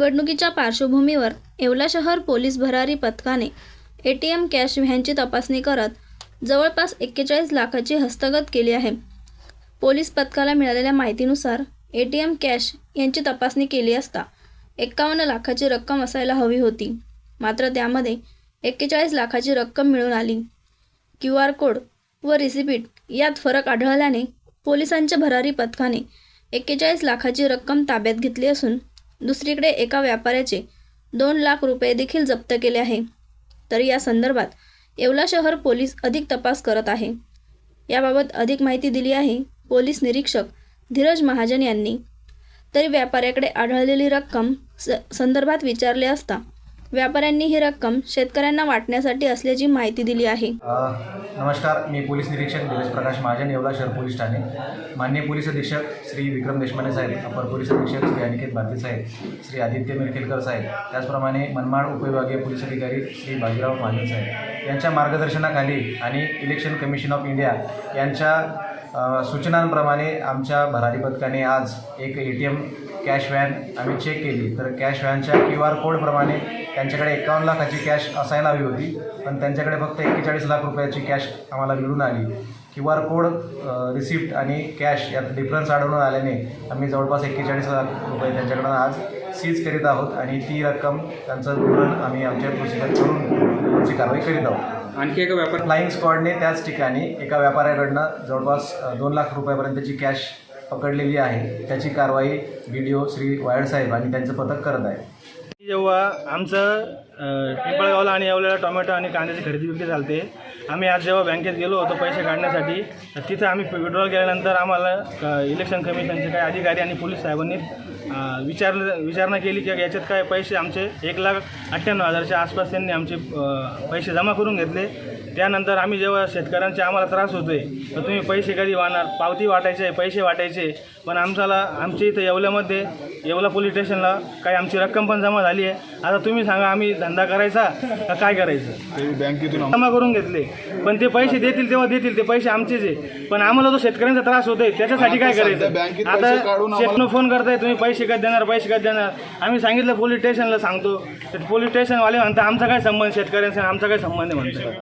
निवडणुकीच्या पार्श्वभूमीवर येवला शहर पोलीस भरारी पथकाने ए टी एम कॅश व्हॅनची तपासणी करत जवळपास एक्केचाळीस लाखाची हस्तगत केली आहे. पोलीस पथकाला मिळालेल्या माहितीनुसार ए टी एम कॅश यांची तपासणी केली असता एक्कावन्न लाखाची रक्कम असायला हवी होती. मात्र त्यामध्ये एक्केचाळीस लाखाची रक्कम मिळून आली. क्यू आर कोड व रिसिपीट यात फरक आढळल्याने पोलिसांच्या भरारी पथकाने एक्केचाळीस लाखाची रक्कम ताब्यात घेतली असून दुसरीकडे एका व्यापाऱ्याचे दोन लाख रुपये देखील जप्त केले आहे. तर या संदर्भात येवला शहर पोलीस अधिक तपास करत आहे. याबाबत अधिक माहिती दिली आहे पोलीस निरीक्षक धीरज महाजन यांनी. तरी व्यापाऱ्याकडे आढळलेली रक्कम स संदर्भात विचारले असता व्यापाऱ्यांनी ही रक्कम शेतकऱ्यांना वाटण्यासाठी असल्याची माहिती दिली आहे. नमस्कार मी पोलीस निरीक्षक धीरज प्रकाश महाजन येवला शहर पोलीस ठाणे. माननीय पोलीस अधीक्षक श्री विक्रम देशपांडे साहेब अपर पोलीस अधीक्षक श्री अनिकेत भारती साहेब श्री आदित्य मिरखेलकर साहेब त्याचप्रमाणे मनमाड उपविभागीय पोलीस अधिकारी श्री बाजीराव महाजन साहेब. यांच्या मार्गदर्शनाखाली आणि इलेक्शन कमिशन ऑफ इंडिया यांच्या सूचनांप्रमाणे आमच्या भरारी पथकाने आज एक A T M cash van आम्ही चेक केली. तर कॅश व्हॅनच्या क्यू आर कोडप्रमाणे त्यांच्याकडे एकावन्न लाखाची कॅश असायला हवी होती पण त्यांच्याकडे फक्त एक्केचाळीस लाख रुपयाची कॅश आम्हाला मिळून आली. क्यू आर कोड रिसिप्ट आणि कॅश यात डिफरन्स आढळून आल्याने आम्ही जवळपास एक्केचाळीस लाख रुपये त्यांच्याकडून आज सीज करीत आहोत आणि ती रक्कम त्यांचं विवरण आम्ही आमच्या प्रोसिजर करून पुढची कारवाई करीत आहोत. आणखी एका व्यापार फ्लाईंग स्क्वॉडने त्याच ठिकाणी एका व्यापाऱ्याकडनं जवळपास दोन लाख रुपयापर्यंतची कॅश पकडलेली आहे. त्याची कारवाई B D O Shri Wayad साहेब आणि त्यांचं पथक करत आहे. जेव्हा आमचं पिंपळगावला आणि येवल्याला टोमॅटो आणि कांद्याची खरेदी विक्री चालते आम्ही आज जेव्हा बँकेत गेलो होतो पैसे काढण्यासाठी तर तिथं आम्ही विड्रॉल केल्यानंतर आम्हाला इलेक्शन कमिशनचे काही अधिकारी आणि पोलीस साहेबांनी अ, विचारलं विचारणा केली की याच्यात काय पैसे आमचे एक लाख अठ्ठ्याण्णव हजारच्या आसपास त्यांनी आमचे पैसे जमा करून घेतले. त्यानंतर आम्ही जेव्हा शेतकऱ्यांचे आम्हाला त्रास होतोय तर तुम्ही पैसे कधी वाहणार? पावती वाटायचे पैसे वाटायचे. पण आमच्याला आमच्या इथं येवल्यामध्ये येवला पोलीस स्टेशनला काही आमची रक्कम पण जमा झाली आहे. आता तुम्ही सांगा आम्ही धंदा करायचा का काय करायचं? बँकेतून जमा करून घेतले. पण ते पैसे देतील तेव्हा देतील ते पैसे आमचेच आहे. पण आम्हाला जो शेतकऱ्यांचा त्रास होतोय त्याच्यासाठी काय करायचं? बँकेत आता शेतनं फोन करताय तुम्ही पैसे कधी देणार पैसे कधी देणार? आम्ही सांगितलं पोलीस स्टेशनला सांगतो. तर पोलीस स्टेशनवाले म्हणतात आमचा काय संबंध? शेतकऱ्यांचा आमचा काय संबंध आहे म्हणतात.